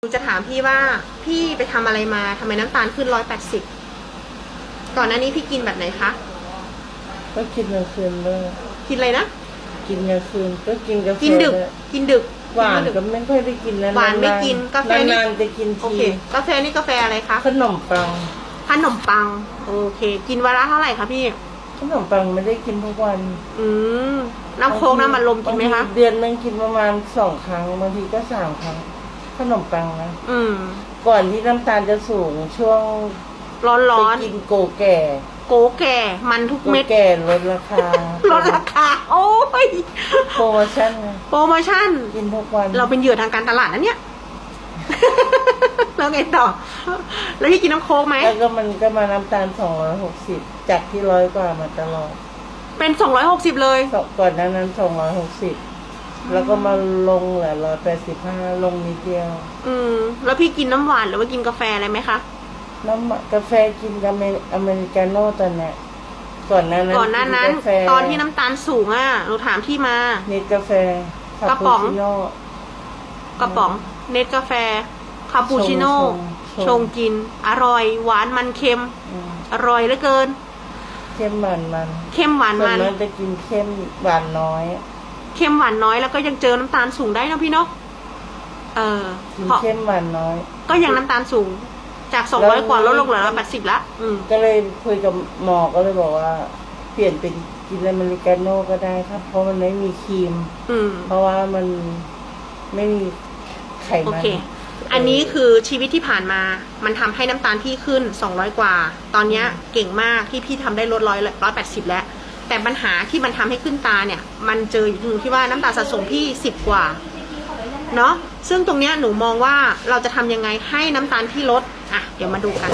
หนูจะถามพี่ว่าพี่ไปทำอะไรมาทำไมน้ำตาลขึ้นร้อยแปดสิบก่อนหน้านี้พี่กินแบบไหนคะก็กินกลางคืนด้วยกินอะไรนะกินกลางคืนก็กินกาแฟกินดึกด้วยกินดึกหวานดึกก็ไม่ค่อยได้กินนะหวานไม่กินกาแฟนี่นานๆจะกินโอทีเคกาแฟนี่กาแฟอะไรคะขนมปังขนมปัง โอเค กินวันละเท่าไหร่คะพี่ขนมปังไม่ได้กินทุกวัน อืมน้ำโค้กน้ำมันลมกินไหมคะบางทีเดือนหนึงกินประมาณสองครั้งบางทีก็สามครั้ง ขนมปังนะอืม ก่อนที่น้ำตาลจะสูงช่วงร้อนร้อนไปกินโกแก่โกแก่ มันทุกโกเม็ด แก่ลดราคา ลดราคา โอ้ย โปรโมชั่นไงโปรโมชั่น กินทุกวันเราเป็นเหยื่อทางการตลาดนะเนี่ย แล้วไงต่อ แล้วพี่กินน้ำโค้กไหม แล้วก็มันก็มาน้ำตาลสองร้อยหกสิบจากที่ร้อยกว่ามาตลอดเป็นสองร้อยหกสิบเลย ก่อนหนั้นนั้นสองร้อยหกสิบ แล้วก็มาลงเหลือร้อยแปดสิบห้าลงนิดเดียว อืม แล้วพี่กินน้ำหวานหรือว่ากินกาแฟอะไรไหมคะ น้ำกาแฟกินอเมริอเมริกาโน่ตอนเนี้ยก่อนหน้านั้นก่อนหน้านั้น กิกาแฟตอนที่น้ำตาลสูงอะหนูถามที่มาเนตกาแฟกระป๋อง คาปูชิโน่ กระป๋อง เนสกาแฟ คาปูชิโน่ชงชง ชงกิน อร่อย หวานมันเค็ม อืมอร่อยเหลือเกิน เข้มหวานมันเข้มหวานส่วนมันนั้นจะกินเข้มหวานน้อย เข้มหวานน้อยแล้วก็ยังเจอน้ำตาลสูงได้นะพี่เนาะเออกินเพราะเข้มหวานน้อย ก็ยังน้ำตาลสูง จากสองแล้ร้อยวกว่าลดลงเหลือแล้วแปดสิบละอืม ก็เลยคุยกับหมอก็เลยบอกว่า เปลี่ยนเป็นกินอเมริกาโน่ก็ได้ครับ เพราะมันไม่มีครีม อืม เพราะว่ามันไม่มีไขโอมัน เค อันนี้คือชีวิตที่ผ่านมา มันทำให้น้ำตาลพี่ขึ้น 200 กว่า ตอนเนี้ยเก่งมากที่พี่ทำได้ลดร้อยร้อยแปดสิบแล้ว แต่ปัญหาที่มันทำให้ขึ้นตาเนี่ย มันเจออยู่ตรงที่ว่าน้ำตาลสะสมพี่สิบกว่าเนาะซึ่งตรงเนี้ยหนูมองว่าเราจะทำยังไงให้น้ำตาลที่ลดอะเดี๋ยวมาดูกัน